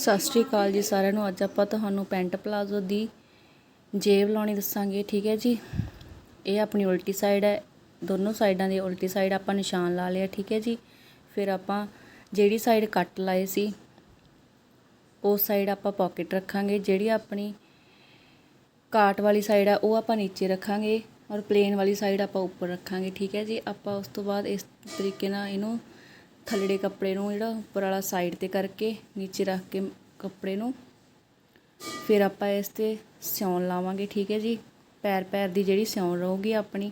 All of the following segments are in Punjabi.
ਸਤਿ ਸ਼੍ਰੀ ਅਕਾਲ ਜੀ ਸਾਰਿਆਂ ਨੂੰ। ਅੱਜ ਆਪਾਂ ਤੁਹਾਨੂੰ ਪੈਂਟ ਪਲਾਜ਼ੋ ਦੀ ਜੇਬ ਲਾਉਣੀ ਦੱਸਾਂਗੇ, ਠੀਕ ਹੈ ਜੀ? ਇਹ ਆਪਣੀ ਉਲਟੀ ਸਾਈਡ ਹੈ। ਦੋਨੋਂ ਸਾਈਡਾਂ ਦੀ ਉਲਟੀ ਸਾਈਡ ਆਪਾਂ ਨਿਸ਼ਾਨ ਲਾ ਲਿਆ, ਠੀਕ ਹੈ ਜੀ? ਫਿਰ ਆਪਾਂ ਜਿਹੜੀ ਸਾਈਡ ਕੱਟ ਲਾਏ ਸੀ ਉਸ ਸਾਈਡ ਆਪਾਂ ਪਾਕਟ ਰੱਖਾਂਗੇ। ਜਿਹੜੀ ਆਪਣੀ ਕਾਟ ਵਾਲੀ ਸਾਈਡ ਆ, ਉਹ ਆਪਾਂ ਨੀਚੇ ਰੱਖਾਂਗੇ ਔਰ ਪਲੇਨ ਵਾਲੀ ਸਾਈਡ ਆਪਾਂ ਉੱਪਰ ਰੱਖਾਂਗੇ, ਠੀਕ ਹੈ ਜੀ? ਆਪਾਂ ਉਸ ਤੋਂ ਬਾਅਦ ਇਸ ਤਰੀਕੇ ਨਾਲ ਇਹਨੂੰ ਥੱਲੜੇ ਕੱਪੜੇ ਨੂੰ ਜਿਹੜਾ ਉੱਪਰ ਵਾਲਾ ਸਾਈਡ ਤੇ ਕਰਕੇ, ਨੀਚੇ ਰੱਖ ਕੇ ਕੱਪੜੇ ਨੂੰ। ਫਿਰ ਆਪਾਂ ਇਸ ਤੇ ਸਿਉਣ ਲਾਵਾਂਗੇ, ਠੀਕ ਹੈ ਜੀ? ਪੈਰ ਪੈਰ ਦੀ ਜਿਹੜੀ ਸਿਉਣ ਰਹੂਗੀ ਆਪਣੀ।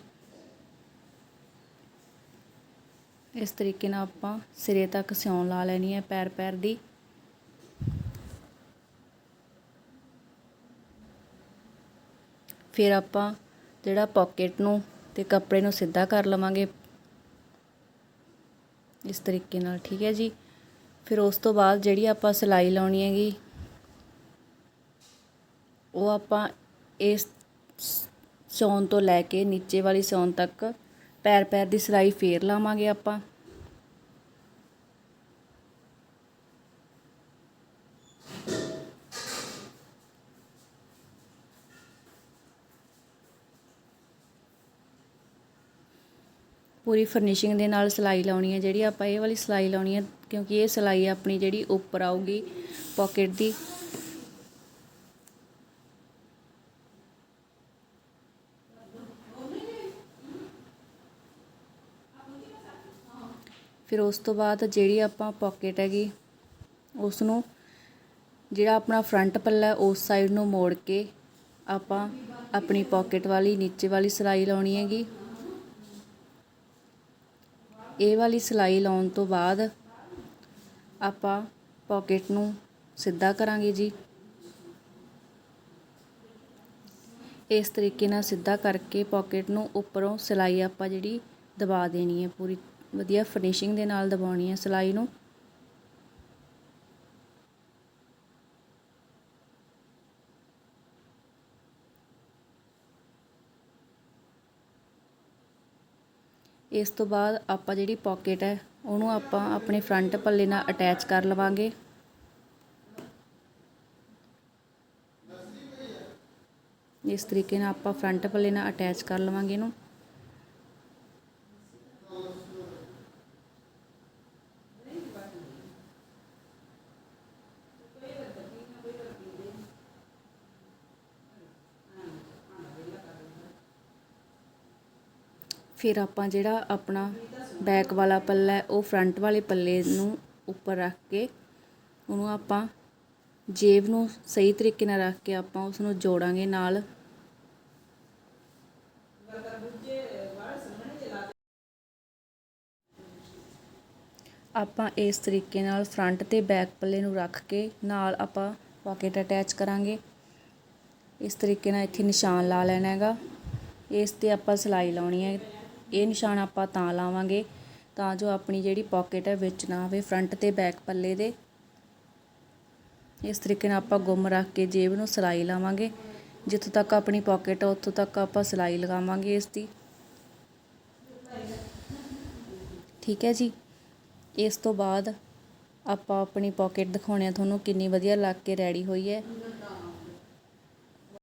ਇਸ ਤਰੀਕੇ ਨਾਲ ਆਪਾਂ ਸਿਰੇ ਤੱਕ ਸਿਉਣ ਲਾ ਲੈਣੀ ਹੈ ਪੈਰ ਪੈਰ ਦੀ। ਫਿਰ ਆਪਾਂ ਜਿਹੜਾ ਪਾਕਟ ਨੂੰ ਤੇ ਕੱਪੜੇ ਨੂੰ ਸਿੱਧਾ ਕਰ ਲਵਾਂਗੇ। ਇਸ ਤਰੀਕੇ ਨਾਲ, ਠੀਕ ਹੈ ਜੀ? ਫਿਰ ਉਸ ਤੋਂ ਬਾਅਦ ਜਿਹੜੀ ਆਪਾਂ ਸਿਲਾਈ ਲਾਉਣੀ ਹੈਗੀ, ਉਹ ਆਪਾਂ ਇਸ ਸਿਉਣ ਤੋਂ ਲੈ ਕੇ ਨੀਚੇ ਵਾਲੀ ਸਿਉਣ ਤੱਕ ਪੈਰ ਪੈਰ ਦੀ ਸਿਲਾਈ ਫੇਰ ਲਾਵਾਂਗੇ ਆਪਾਂ। ਪੂਰੀ ਫਰਨਿਸ਼ਿੰਗ ਦੇ ਨਾਲ ਸਿਲਾਈ ਲਾਉਣੀ ਹੈ, ਜਿਹੜੀ ਆਪਾਂ ਇਹ ਵਾਲੀ ਸਿਲਾਈ ਲਾਉਣੀ ਹੈ, ਕਿਉਂਕਿ ਇਹ ਸਿਲਾਈ ਆਪਣੀ ਜਿਹੜੀ ਉੱਪਰ ਆਊਗੀ ਪਾਕਟ ਦੀ। ਫਿਰ ਉਸ ਤੋਂ ਬਾਅਦ ਜਿਹੜੀ ਆਪਾਂ ਪਾਕਟ ਹੈਗੀ ਉਸ ਨੂੰ ਜਿਹੜਾ ਆਪਣਾ ਫਰੰਟ ਪੱਲਾ ਉਸ ਸਾਈਡ ਨੂੰ ਮੋੜ ਕੇ ਆਪਾਂ ਆਪਣੀ ਪਾਕਟ ਵਾਲੀ, ਨੀਚੇ ਵਾਲੀ ਸਿਲਾਈ ਲਾਉਣੀ ਹੈਗੀ। ਇਹ ਵਾਲੀ ਸਿਲਾਈ ਲਾਉਣ ਤੋਂ ਬਾਅਦ ਆਪਾਂ ਪਾਕਟ ਨੂੰ ਸਿੱਧਾ ਕਰਾਂਗੇ ਜੀ। ਇਸ ਤਰੀਕੇ ਨਾਲ ਸਿੱਧਾ ਕਰਕੇ ਪਾਕਟ ਨੂੰ ਉੱਪਰੋਂ ਸਿਲਾਈ ਆਪਾਂ ਜਿਹੜੀ ਦਬਾ ਦੇਣੀ ਹੈ, ਪੂਰੀ ਵਧੀਆ ਫਿਨਿਸ਼ਿੰਗ ਦੇ ਨਾਲ ਦਬਾਉਣੀ ਹੈ ਸਿਲਾਈ ਨੂੰ। ਇਸ ਤੋਂ ਬਾਅਦ ਆਪਾਂ ਜਿਹੜੀ ਪਾਕਟ ਹੈ, ਉਹਨੂੰ ਆਪਾਂ ਆਪਣੇ ਫਰੰਟ ਪੱਲੇ ਨਾਲ ਅਟੈਚ ਕਰ ਲਵਾਂਗੇ। ਇਸ ਤਰੀਕੇ ਨਾਲ ਆਪਾਂ ਫਰੰਟ ਪੱਲੇ ਨਾਲ ਅਟੈਚ ਕਰ ਲਵਾਂਗੇ ਇਹਨੂੰ। ਫਿਰ ਆਪਾਂ ਜਿਹੜਾ ਆਪਣਾ ਬੈਕ ਵਾਲਾ ਪੱਲਾ ਉਹ ਫਰੰਟ ਵਾਲੇ ਪੱਲੇ ਨੂੰ ਉੱਪਰ ਰੱਖ ਕੇ ਉਹਨੂੰ ਆਪਾਂ ਜੇਬ ਨੂੰ ਸਹੀ ਤਰੀਕੇ ਨਾਲ ਰੱਖ ਕੇ ਆਪਾਂ ਉਸ ਨੂੰ ਜੋੜਾਂਗੇ ਨਾਲ। ਆਪਾਂ ਇਸ ਤਰੀਕੇ ਨਾਲ ਫਰੰਟ ਤੇ ਬੈਕ ਪੱਲੇ ਨੂੰ ਰੱਖ ਕੇ ਨਾਲ ਆਪਾਂ ਪਾਕਟ ਅਟੈਚ ਕਰਾਂਗੇ। ਇਸ ਤਰੀਕੇ ਨਾਲ ਇੱਥੇ ਨਿਸ਼ਾਨ ਲਾ ਲੈਣਾ ਹੈਗਾ। ਇਸ ਤੇ ਆਪਾਂ ਸਿਲਾਈ ਲਾਉਣੀ ਹੈ। ਇਹ ਨਿਸ਼ਾਨ ਆਪਾਂ ਤਾਂ ਲਾਵਾਂਗੇ, ਤਾਂ ਜੋ ਆਪਣੀ ਜਿਹੜੀ ਪਾਕਟ ਹੈ ਵਿੱਚ ਨਾ ਆਵੇ ਫਰੰਟ ਤੇ ਬੈਕ ਪੱਲੇ ਦੇ। ਇਸ ਤਰੀਕੇ ਨਾਲ ਆਪਾਂ ਗੁੰਮ ਰੱਖ ਕੇ ਜੇਬ ਨੂੰ ਸਿਲਾਈ ਲਾਵਾਂਗੇ। ਜਿੱਥੋਂ ਤੱਕ ਆਪਣੀ ਪਾਕਟ ਹੈ ਉੱਥੋਂ ਤੱਕ ਆਪਾਂ ਸਿਲਾਈ ਲਗਾਵਾਂਗੇ ਇਸ ਦੀ। ਠੀਕ ਹੈ ਜੀ? ਇਸ ਤੋਂ ਬਾਅਦ ਆਪਾਂ ਆਪਣੀ ਪਾਕਟ ਦਿਖਾਉਣੇ ਆ ਤੁਹਾਨੂੰ ਕਿੰਨੀ ਵਧੀਆ ਲੱਗ ਕੇ ਰੈਡੀ ਹੋਈ ਹੈ।